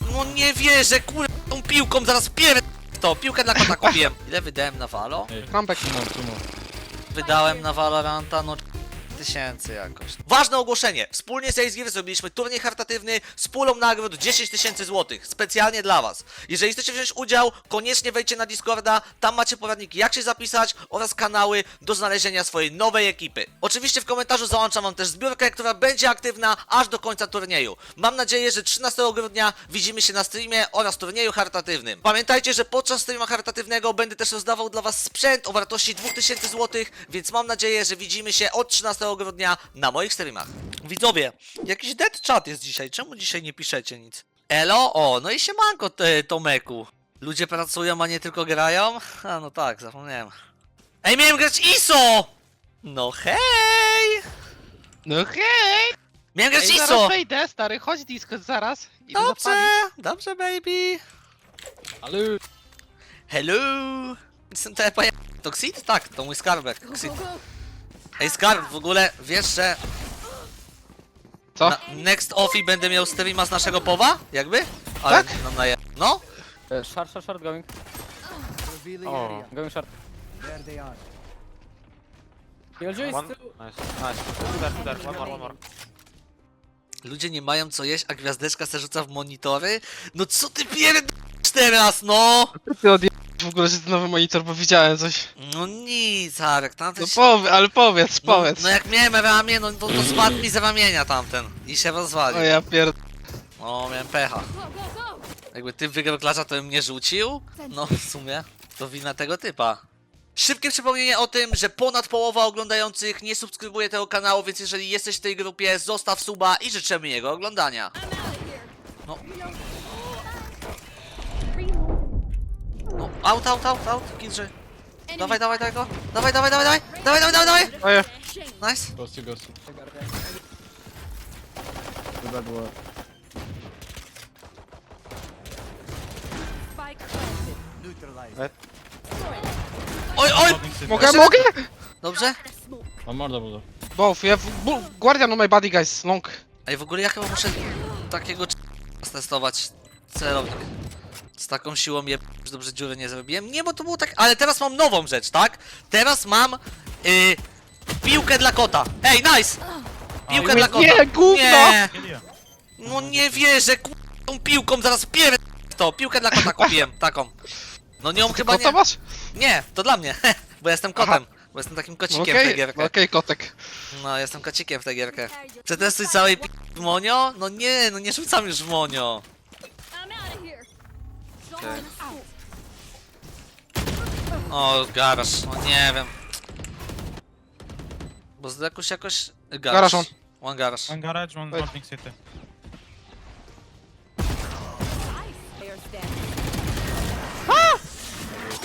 No nie wierzę, kur... tą piłką zaraz pier... to, piłkę dla kota kupiłem. Ile wydałem na Valo? Comeback. Two more. Wydałem na Valoranta, no tysięcy jakoś. Ważne ogłoszenie. Wspólnie z Ace zrobiliśmy turniej charytatywny z pulą nagród 10 tysięcy złotych. Specjalnie dla was. Jeżeli chcecie wziąć udział, koniecznie wejdźcie na Discorda. Tam macie poradniki jak się zapisać oraz kanały do znalezienia swojej nowej ekipy. Oczywiście w komentarzu załączam wam też zbiórkę, która będzie aktywna aż do końca turnieju. Mam nadzieję, że 13 grudnia widzimy się na streamie oraz turnieju charytatywnym. Pamiętajcie, że podczas streama charytatywnego będę też rozdawał dla was sprzęt o wartości 2000 zł, więc mam nadzieję, że widzimy się od 13 grudnia na moich streamach. Widzowie, jakiś dead chat jest dzisiaj, czemu dzisiaj nie piszecie nic? Elo? O, no i siemanko te, Tomeku. Ludzie pracują, a nie tylko grają? A no tak, zapomniałem. Ej, miałem grać ISO! No hej! No hej! Miałem grać Ej, ISO! zaraz wejdę, stary, chodź disco zaraz. Idę Dobrze, zapalić. dobrze baby. Hello. Hello! Jestem poje... Toxid? Tak, to mój skarbek. Toxid. Ej, skarb, w ogóle wiesz, że Co? na next offi będę miał streama z naszego powa? Jakby? Ale Tak? No, na je... no? Uh, short, short, short going. Oh. Going short. Killjoy is One. Nice, nice. Two there, two there. One more, one more. Ludzie nie mają co jeść, a gwiazdeczka se rzuca w monitory? No co ty pierdolisz teraz, no? Ty odje... w ogóle, że ten nowy monitor, bo widziałem coś. No nic, Arek, tamten No się... powie, ale powiedz, no, powiedz. no jak miałem ramię, no to, to spadł mi z ramienia tamten i się rozwalił. O ja pierd... O, miałem pecha. Jakby ty wygrał klacza, to bym nie rzucił? No, w sumie, to wina tego typa. Szybkie przypomnienie o tym, że ponad połowa oglądających nie subskrybuje tego kanału, więc jeżeli jesteś w tej grupie, zostaw suba i życzymy jego oglądania. No. No, out, out, out, out, killże. Dawaj, dawaj, dawaj go. Dawaj, dawaj, dawaj, dawaj, dawaj, dawaj, dawaj, dawaj. Oje. Nice. Ghost, you ghost. Oj, oj! Mogę, mogę? Dobrze? One more double door. Both, have... bu- Guardian on my body, guys, long. Ej, w ogóle ja chyba muszę takiego c- testować celownik. Z taką siłą je że dobrze dziury nie zrobiłem. Nie, bo to było tak. Ale teraz mam nową rzecz, tak? Teraz mam y, piłkę dla kota. Ej, nice! Piłkę dla kota. Nie, gówno! Nie! No nie wierzę, ku... tą piłką zaraz pier... to. Piłkę dla kota kupiłem, taką. No nią chyba Kota nie. masz? Nie, to dla mnie, bo ja jestem kotem. Bo jestem takim kocikiem w tę Okej, gierkę. okej, kotek. No, jestem kocikiem w tę gierkę. Przetestuj całej p... w monio? No nie, no nie rzucam już w monio. O, garaż, no nie wiem. Bo z jakoś jakoś... Garaż. Garaż on. One garaż. One garage, one Wait. city.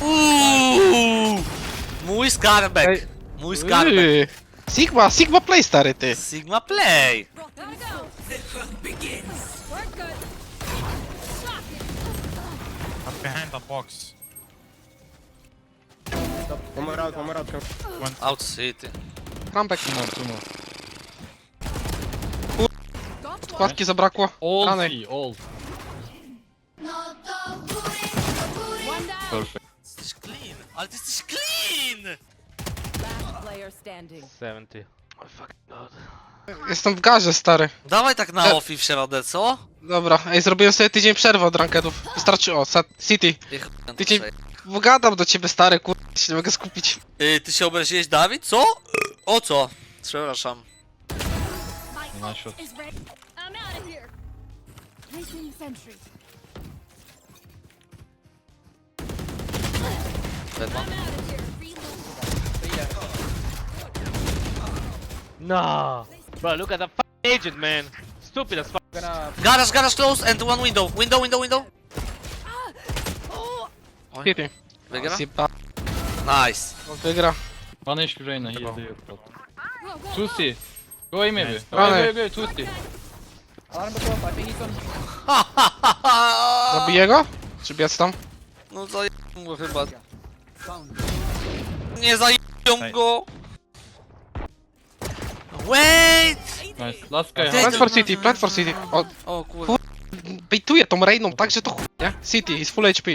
Uuuu! Mój skarbek! Ej. Mój skarbek! Yy. Sigma, Sigma play, stary, ty. Sigma Play! I'm behind the box. One more out, one more out. Come. Out City. More, two more. Kładki zabrakło. All Rany. three, all. Perfect. Jesteś clean! Ale ty jesteś clean! Player standing. 70. Jestem w garze, stary. Dawaj tak na E. offi w środę, co? Dobra, ej, zrobiłem sobie tydzień przerwy od ranketów. Wystarczy, o, Sat City. Niech Tydzień... Gadam do ciebie, stary, kur... się nie mogę skupić. y, Ty się obraziłeś, Dawid? Co? O co? Przepraszam. Nice shot. I'm out of here. Placing sentry. Deadman. Out of here. Reload. Nah. Bro, look at the f- agent, man. Stupid as fuck. Gonna... Garaż, garaż close and one window. Window, window, window. City. Wygra? Sipa. Nice. Wygra. One HP Reina, he is there. Go, go, Two go. C. Go away maybe. Go it. go away, two C. Zabiję go? Czy biec tam? No zajebią go chyba. Nie zajebią go. Wait! Nice. Last guy. Plant for City, plant for City. O, O kurwa. bejtuje tą Rainą tak, że to chuj, nie? City, is full HP.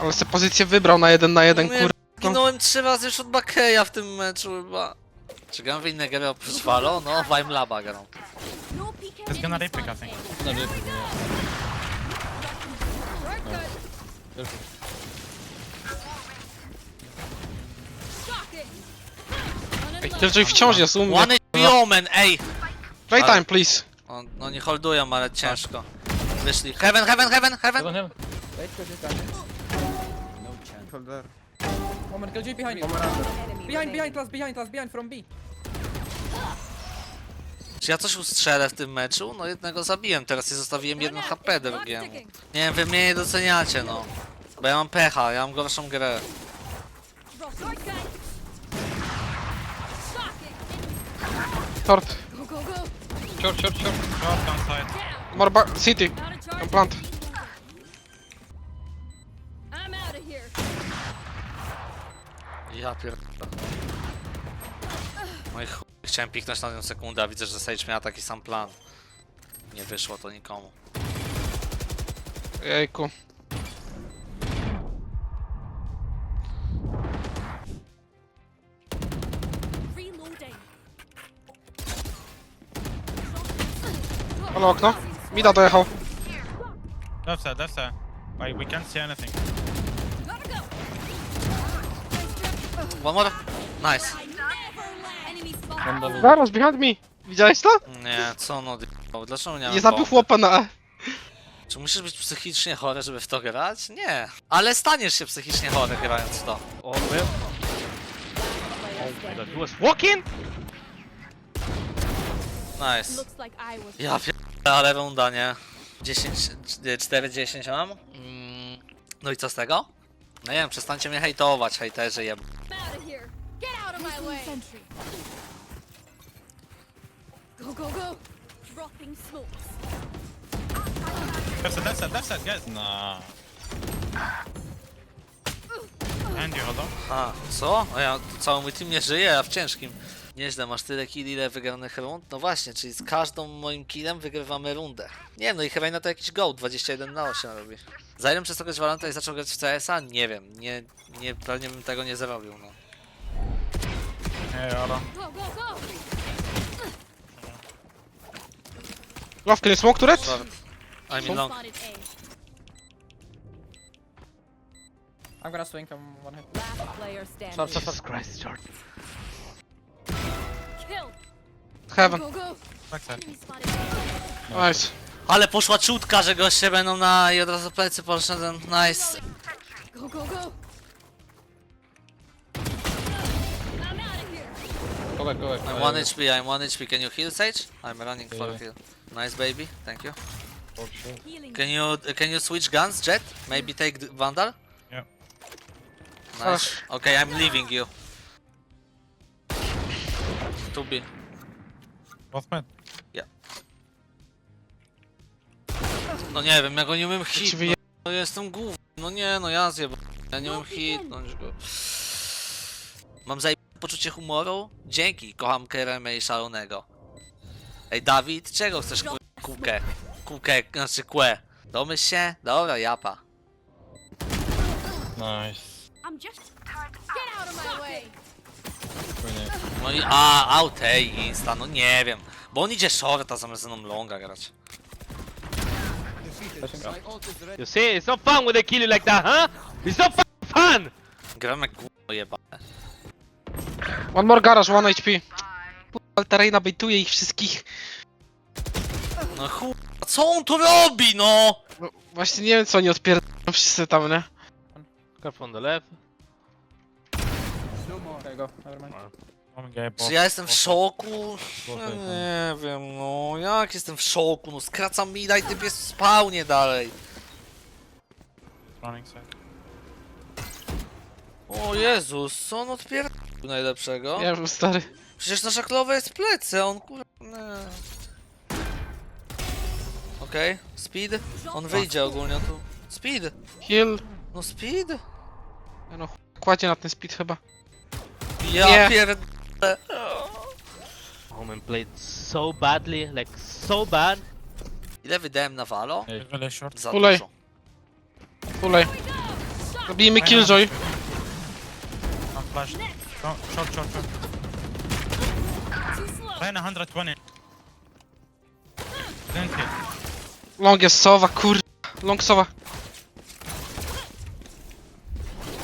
Ale se pozycję wybrał na jeden na jeden, Nie, kur... Zginąłem trzy razy już od Bakeja w tym meczu chyba. Czy gram w inne gry oprócz Valo? No, w I'm Laba gram. No. It's gonna enemies repick, I think. A. No, nie, Work good. Ej, Killjoy wciąż jest u mnie. One HP Omen, ej! Play time, please. O, no nie holdują, ale ciężko. Wyszli. Heaven, heaven, heaven, heaven! Heaven, heaven. Wait, Killjoy coming. Hold there. Moment, Killjoy behind you. Behind, behind, last behind, last behind from B. Czy ja coś ustrzelę w tym meczu? No jednego zabiłem, teraz je zostawiłem jedno HP drugiemu. Nie wiem, wy mnie nie doceniacie, no. Bo ja mam pecha, ja mam gorszą grę. Short. Go, go, go. Short, short, short. Short down side. More back, City. No plant. I'm out of here. Ja pierdolę. No i chuj, chciałem piknąć na tę sekundę, a widzę, że Sage miała taki sam plan. Nie wyszło to nikomu. Jejku. Ale okno. Mida dojechał. Left side, left side. Like, we can't see anything. One more. Nice. One double. Zaraz, behind me. Widziałeś to? Nie, co no, d***ał, dlaczego nie Nie mam zabił bomb? chłopa na E. Czy musisz być psychicznie chory, żeby w to grać? Nie. Ale staniesz się psychicznie chory grając w to. Oh, well. Oh my god, he was walking? Nice. Looks like I was. Ja pierdolę, ale runda, nie? 10, 4, 10 mam? Mm, no i co z tego? No nie wiem, przestańcie mnie hejtować, hejterzy jeb... out of here. Get out of my way. Go, go, go. Dropping smokes. Left side, left side, left side, guys. Nah. And you hold on. A, co? A ja, cały mój team nie żyje, a w ciężkim. Nieźle, masz tyle kill, ile wygranych rund? No właśnie, czyli z każdą moim killem wygrywamy rundę. Nie wiem, no i chyba to jakiś go, 21 na 8 robi. Za ile przez to grać Valoranta i zaczął grać w CS-a? Nie wiem, nie, nie, pewnie bym tego nie zrobił, no. Go, go. Love kill smoke turret? Short. I mean long. Spotted A. I'm gonna swing from one hit. Last player standing. Short, short, short. Christ, short. Heaven. Spotted A. Nice. Ale poszła czutka, że goście będą na i od razu plecy poszedłem. Nice. Go, go, go. Go back. I'm 1 HP, I'm 1 HP. Can you heal Sage? I'm running for heal. Nice baby, thank you. Healing. Can you can you switch guns, Jet? Maybe take the Vandal? Yeah. Nice. Okay, I'm leaving you. To be. Both mid. No nie wiem, ja go nie umiem hit. wyje- No jestem głów. No nie, no ja zjeb... Ja nie umiem hitnąć go. Mam zajebane poczucie humoru? Dzięki, kocham Kerema i Szalonego. Ej, Dawid, czego chcesz ku- kukę? Kukę, znaczy kłę. Domyśl się? Dobra, japa. Nice. I'm just. Get out of my way. No i a, out, ej, insta, no nie wiem. Bo on idzie shorta zamiast ze mną longa grać. You see, it's not fun when they kill you like that, huh? It's not fun! Gram jak gówno jebane. One more garage, one HP. Alterejna bejtuje ich wszystkich. No chuj, co on tu robi, no? No, właśnie nie wiem co oni odpierdolą wszyscy tam, nie? Careful on the left. Okay, go. Czy ja jestem w szoku? No nie wiem, no jak jestem w szoku, no skracam mi daj typ jest w spawnie dalej. O Jezus, co on odpierdolił najlepszego? Nie wiem, stary. Przecież nasza klowa jest w plecy, a on kur... Nie. Okej, speed? On wyjdzie ogólnie tu. Speed! Heal. No speed? No, kładzie na ten speed chyba. Ja Nie. Pierdolę. Omen played so badly, like so bad. Ile wydałem na Valo? Really short. Za Ulej. dużo. Ulej. Zabijmy Killjoy. I'm flashed. Short, short, short. Plan 120. Didn't hit. Long jest sowa, kur... Long sowa.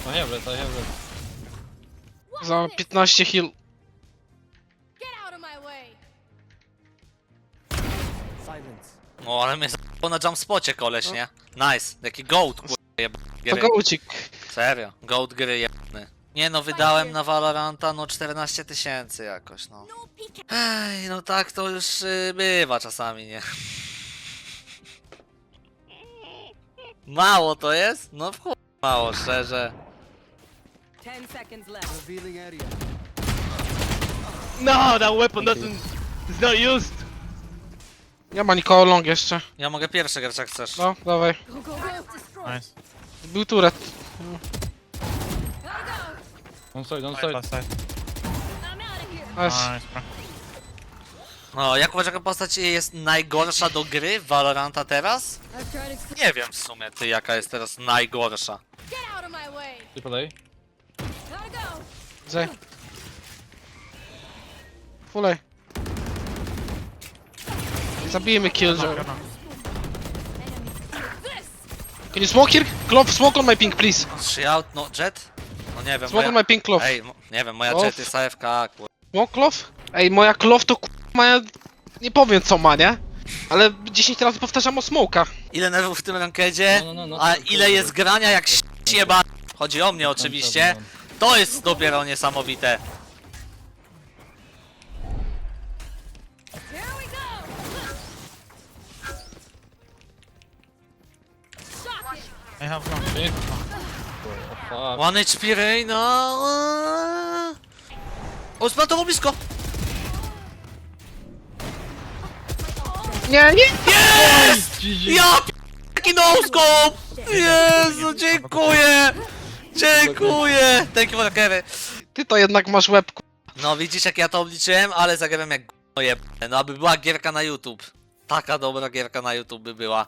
I have red, I have red. Za 15 heal. No ale mnie za***ł na jump spocie koleś, nie? Nice. Jaki goat, kurwa, jeb... To gry. go ucik. Serio. Goat gry jebny. Nie no, wydałem na Valoranta no 14 tysięcy jakoś, no. No. Ej, no tak to już y, bywa czasami, nie? Mało to jest? No w chuj mało, szczerze. Ten seconds left. Revealing area. No, that weapon doesn't. It's not used. Nie ma nikogo long jeszcze. Ja mogę pierwszy grać jak chcesz. No, dawaj. Nice. Był turet. On side, on Side. Nice. Nice, bro. No, jak uważasz, jaka postać jest najgorsza do gry w Valoranta teraz? Nie wiem w sumie, ty, jaka jest teraz najgorsza. get out of my way. Gotta go. Zaj. Fulej. Zabijmy Killjoy. Can you smoke here? Glove, smoke on my ping, please. Three out, no, jet? No nie wiem, Smoke on moja... my ping, glove. Ej, mo- nie wiem, moja Off. jet jest AFK, kur... Smoke glove? Ej, moja glove to k***, ma... Nie powiem co ma, nie? Ale 10 razy powtarzam o smoka. Ile nerwów w tym rankedzie, No, no, no, a to- to- ile jest grania jak jeba. Chodzi o mnie oczywiście. To jest dopiero niesamowite. I have long. Oh, fuck. One HP Reina. O, splantował blisko. Nie, nie! Jest! Ja p- jaki no-scope! Jezu, dziękuję! Dziękuję! Thank you for the carry. Ty to jednak masz łeb, k***. No widzisz jak ja to obliczyłem, ale zagrałem jak g***o. No aby była gierka na YouTube. Taka dobra gierka na YouTube by była.